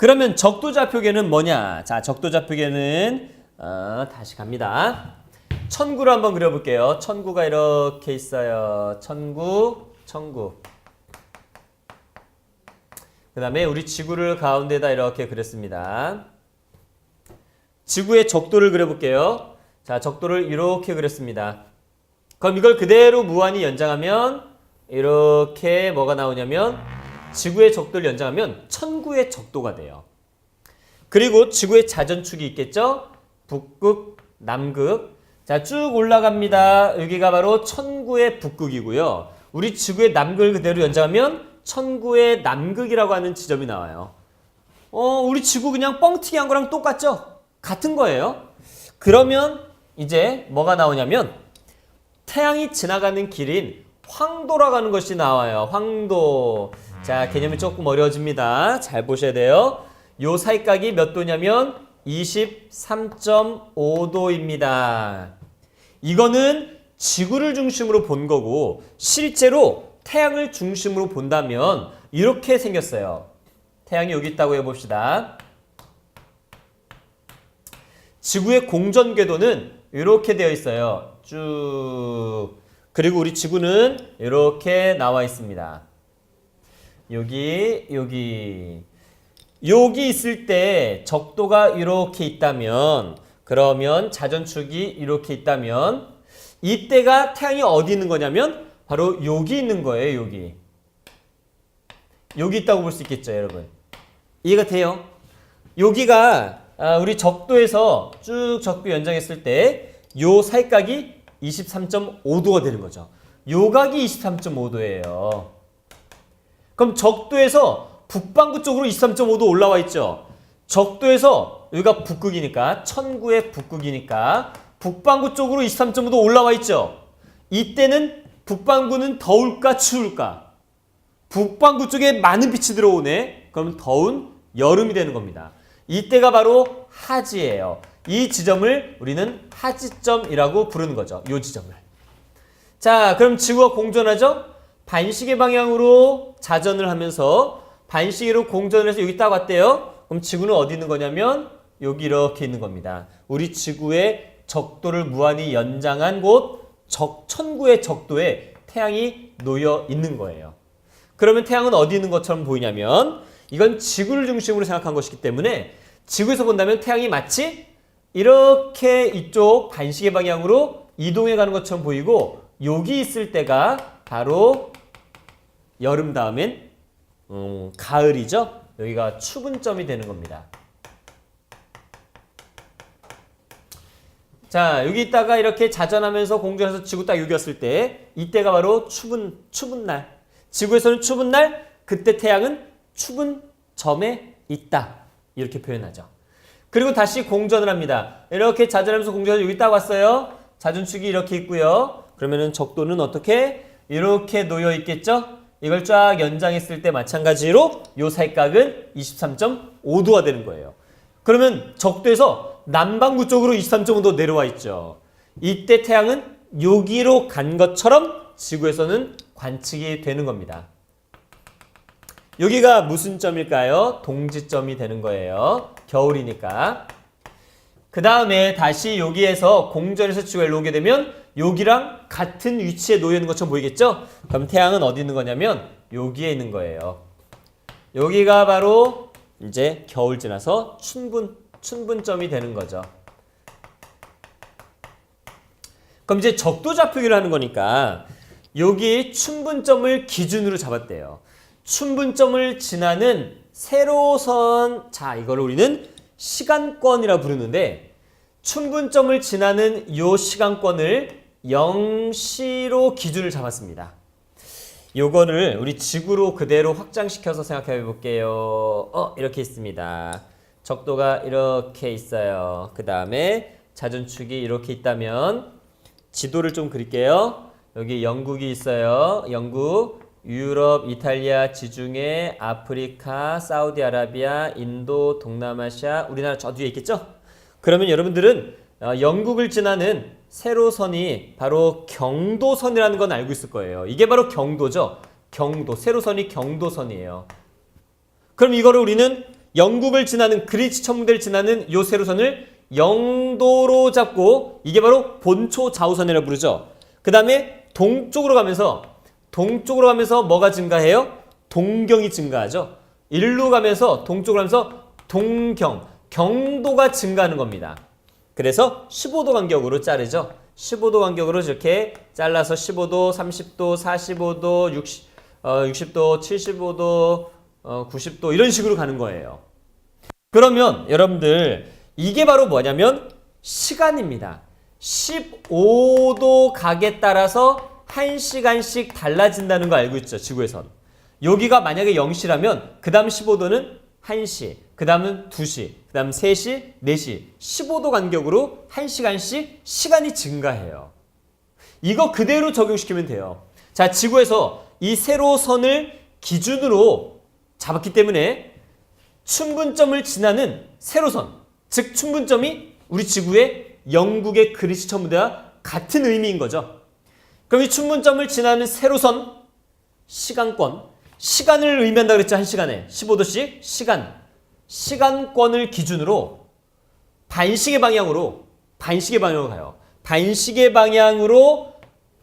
그러면 적도좌표계는 뭐냐? 자, 적도좌표계는 어, 다시 갑니다. 천구를 한번 그려볼게요. 천구가 이렇게 있어요. 천구, 천구. 그 다음에 우리 지구를 가운데다 이렇게 그렸습니다. 지구의 적도를 그려볼게요. 자, 적도를 이렇게 그렸습니다. 그럼 이걸 그대로 무한히 연장하면 이렇게 뭐가 나오냐면 지구의 적도를 연장하면 천구의 적도가 돼요. 그리고 지구의 자전축이 있겠죠? 북극, 남극. 자, 쭉 올라갑니다. 여기가 바로 천구의 북극이고요. 우리 지구의 남극을 그대로 연장하면 천구의 남극이라고 하는 지점이 나와요. 어, 우리 지구 그냥 뻥튀기 한 거랑 똑같죠? 같은 거예요. 그러면 이제 뭐가 나오냐면 태양이 지나가는 길인 황도라고 하는 것이 나와요. 황도. 자, 개념이 조금 어려워집니다. 잘 보셔야 돼요. 요 사이각이 몇 도냐면 23.5도입니다. 이거는 지구를 중심으로 본 거고 실제로 태양을 중심으로 본다면 이렇게 생겼어요. 태양이 여기 있다고 해봅시다. 지구의 공전 궤도는 이렇게 되어 있어요. 쭉. 그리고 우리 지구는 이렇게 나와 있습니다. 여기, 여기. 여기 있을 때 적도가 이렇게 있다면, 그러면 자전축이 이렇게 있다면, 이때가 태양이 어디 있는 거냐면, 바로 여기 있는 거예요, 여기. 여기 있다고 볼 수 있겠죠, 여러분. 이해가 돼요? 여기가 아, 우리 적도에서 쭉 적도 연장했을 때요 사이각이 23.5도가 되는 거죠. 요 각이 23.5도예요. 그럼 적도에서 북반구 쪽으로 23.5도 올라와 있죠. 적도에서 여기가 북극이니까 천구의 북극이니까 북반구 쪽으로 23.5도 올라와 있죠. 이때는 북반구는 더울까 추울까? 북반구 쪽에 많은 빛이 들어오네. 그러면 더운 여름이 되는 겁니다. 이때가 바로 하지예요. 이 지점을 우리는 하지점이라고 부르는 거죠. 이 지점을. 자, 그럼 지구가 공전하죠? 반시계 방향으로 자전을 하면서 반시계로 공전을 해서 여기 딱 왔대요. 그럼 지구는 어디 있는 거냐면 여기 이렇게 있는 겁니다. 우리 지구의 적도를 무한히 연장한 곳 적, 천구의 적도에 태양이 놓여 있는 거예요. 그러면 태양은 어디 있는 것처럼 보이냐면 이건 지구를 중심으로 생각한 것이기 때문에 지구에서 본다면 태양이 마치 이렇게 이쪽 반시계 방향으로 이동해 가는 것처럼 보이고 여기 있을 때가 바로 여름 다음엔 음, 가을이죠. 여기가 추분점이 되는 겁니다. 자 여기 있다가 이렇게 자전하면서 공전해서 지구 딱 여기 왔을 때 이때가 바로 추분 추분 날. 지구에서는 추분 날 그때 태양은 추분 점에 있다 이렇게 표현하죠. 그리고 다시 공전을 합니다. 이렇게 자전하면서 공전해서 여기 딱 왔어요. 자전축이 이렇게 있고요. 그러면은 적도는 어떻게 이렇게 놓여 있겠죠? 이걸 쫙 연장했을 때 마찬가지로 요 사이각은 23.5도가 되는 거예요. 그러면 적도에서 남반구 쪽으로 23.5도 내려와 있죠. 이때 태양은 여기로 간 것처럼 지구에서는 관측이 되는 겁니다. 여기가 무슨 점일까요? 동지점이 되는 거예요. 겨울이니까. 그 다음에 다시 여기에서 공전에서 일로 오게 되면 여기랑 같은 위치에 놓여 있는 것처럼 보이겠죠? 그럼 태양은 어디 있는 거냐면 여기에 있는 거예요. 여기가 바로 이제 겨울 지나서 춘분, 춘분점이 되는 거죠. 그럼 이제 적도 좌표기를 하는 거니까 여기 춘분점을 기준으로 잡았대요. 춘분점을 지나는 세로선, 자, 이걸 우리는 시간권이라 부르는데, 춘분점을 지나는 요 시간권을 0시로 기준을 잡았습니다. 요거를 우리 지구로 그대로 확장시켜서 생각해 볼게요. 어, 이렇게 있습니다. 적도가 이렇게 있어요. 그 다음에 자전축이 이렇게 있다면, 지도를 좀 그릴게요. 여기 영국이 있어요. 영국, 유럽, 이탈리아, 지중해, 아프리카, 사우디아라비아, 인도, 동남아시아, 우리나라 저 뒤에 있겠죠? 그러면 여러분들은 어, 영국을 지나는 세로선이 바로 경도선이라는 건 알고 있을 거예요. 이게 바로 경도죠. 경도, 세로선이 경도선이에요. 그럼 이거를 우리는 영국을 지나는 그리치 천문대를 지나는 요 세로선을 영도로 잡고 이게 바로 본초 좌우선이라고 부르죠. 그 다음에 동쪽으로 가면서 동쪽으로 가면서 뭐가 증가해요? 동경이 증가하죠. 일로 가면서 동쪽으로 가면서 동경, 경도가 증가하는 겁니다. 그래서 15도 간격으로 자르죠. 15도 간격으로 이렇게 잘라서 15도, 30도, 45도, 60, 어, 60도, 75도, 어, 90도 이런 식으로 가는 거예요. 그러면 여러분들 이게 바로 뭐냐면 시간입니다. 15도 각에 따라서 1시간씩 달라진다는 거 알고 있죠, 지구에선. 여기가 만약에 0시라면 그 다음 15도는 1시, 그 다음은 2시, 그 다음 3시, 4시, 15도 간격으로 1시간씩 시간이 증가해요. 이거 그대로 적용시키면 돼요. 자, 지구에서 이 세로 선을 기준으로 잡았기 때문에 춘분점을 지나는 세로선, 즉 춘분점이 우리 지구의 영국의 그리스 천문대와 같은 의미인 거죠. 그럼 이 춘분점을 지나는 세로선, 시간권, 시간을 의미한다 그랬죠 한 시간에 15도씩 시간, 시간권을 기준으로 반시계 방향으로 반시계 방향으로 가요. 반시계 방향으로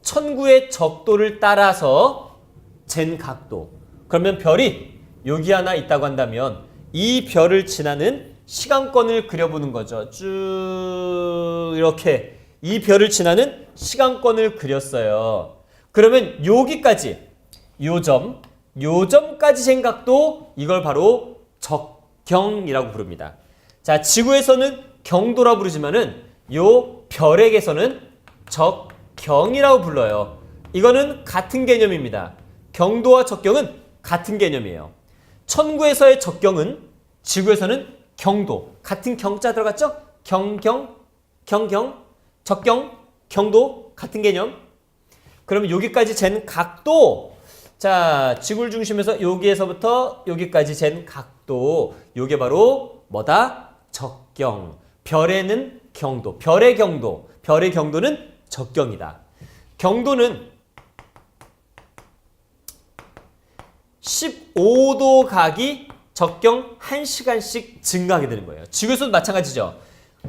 천구의 적도를 따라서 잰 각도. 그러면 별이 여기 하나 있다고 한다면 이 별을 지나는 시간권을 그려보는 거죠. 쭉 이렇게 이 별을 지나는 시간권을 그렸어요. 그러면 여기까지 요점, 요점까지 생각도 이걸 바로 적경이라고 부릅니다. 자, 지구에서는 경도라 부르지만은 요 별에게서는 적경이라고 불러요. 이거는 같은 개념입니다. 경도와 적경은 같은 개념이에요. 천구에서의 적경은 지구에서는 경도 같은 경자 들어갔죠? 경경 경경 적경 경도 같은 개념. 그러면 여기까지 잰 각도 자 지구를 중심에서 여기에서부터 여기까지 잰 각도 요게 바로 뭐다? 적경. 별에는 경도. 별의 경도. 별의 경도는 적경이다. 경도는 15도 각이 적경 1시간씩 증가하게 되는 거예요. 지구에서도 마찬가지죠.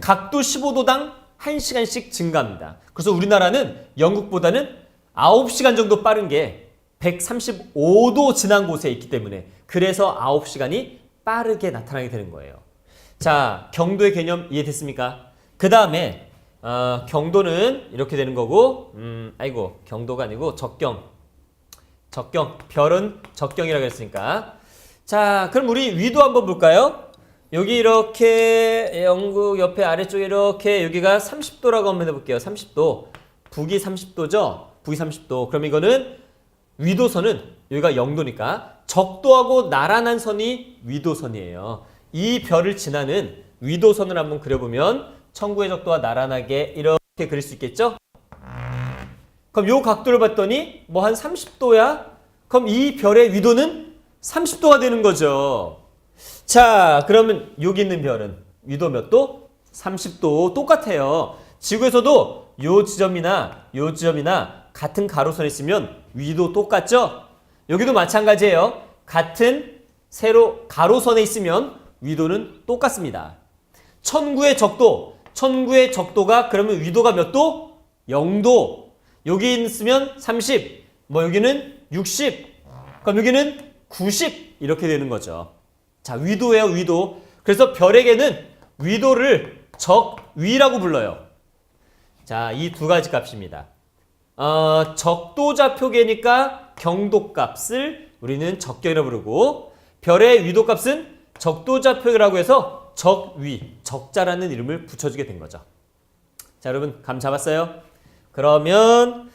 각도 15도당 1시간씩 증가합니다. 그래서 우리나라는 영국보다는 9시간 정도 빠른 게 135도 지난 곳에 있기 때문에 그래서 9시간이 빠르게 나타나게 되는 거예요. 자, 경도의 개념 이해됐습니까? 그 다음에 어, 경도는 이렇게 되는 거고, 음, 아이고 경도가 아니고 적경, 적경, 별은 적경이라고 했으니까. 자, 그럼 우리 위도 한번 볼까요? 여기 이렇게 영국 옆에 아래쪽에 이렇게 여기가 30도라고 한번 해볼게요. 30도. 북이 30도죠? 북이 30도. 그럼 이거는 위도선은 여기가 0도니까 적도하고 나란한 선이 위도선이에요. 이 별을 지나는 위도선을 한번 그려보면 천구의 적도와 나란하게 이렇게 그릴 수 있겠죠? 그럼 요 각도를 봤더니 뭐 한 30도야? 그럼 이 별의 위도는 30도가 되는 거죠. 자, 그러면 여기 있는 별은 위도 몇 도? 30도 똑같아요. 지구에서도 요 지점이나 요 지점이나 같은 가로선에 있으면 위도 똑같죠? 여기도 마찬가지예요. 같은 세로 가로선에 있으면 위도는 똑같습니다. 천구의 적도, 천구의 적도가 그러면 위도가 몇 도? 0도. 여기 있으면 30, 뭐 여기는 60, 그럼 여기는 90 이렇게 되는 거죠. 자, 위도예요, 위도. 그래서 별에게는 위도를 적위라고 불러요. 자, 이 두 가지 값입니다. 어, 적도좌표계니까 경도값을 우리는 적경이라고 부르고 별의 위도값은 적도좌표라고 해서 적위, 적자라는 이름을 붙여주게 된 거죠. 자, 여러분 감 잡았어요? 그러면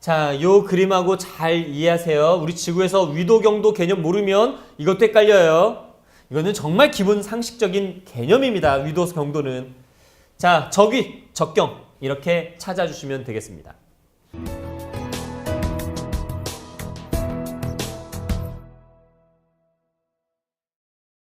자, 요 그림하고 잘 이해하세요. 우리 지구에서 위도 경도 개념 모르면 이것도 헷갈려요. 이거는 정말 기본 상식적인 개념입니다. 위도 경도는. 자, 적위, 적경 이렇게 찾아주시면 되겠습니다.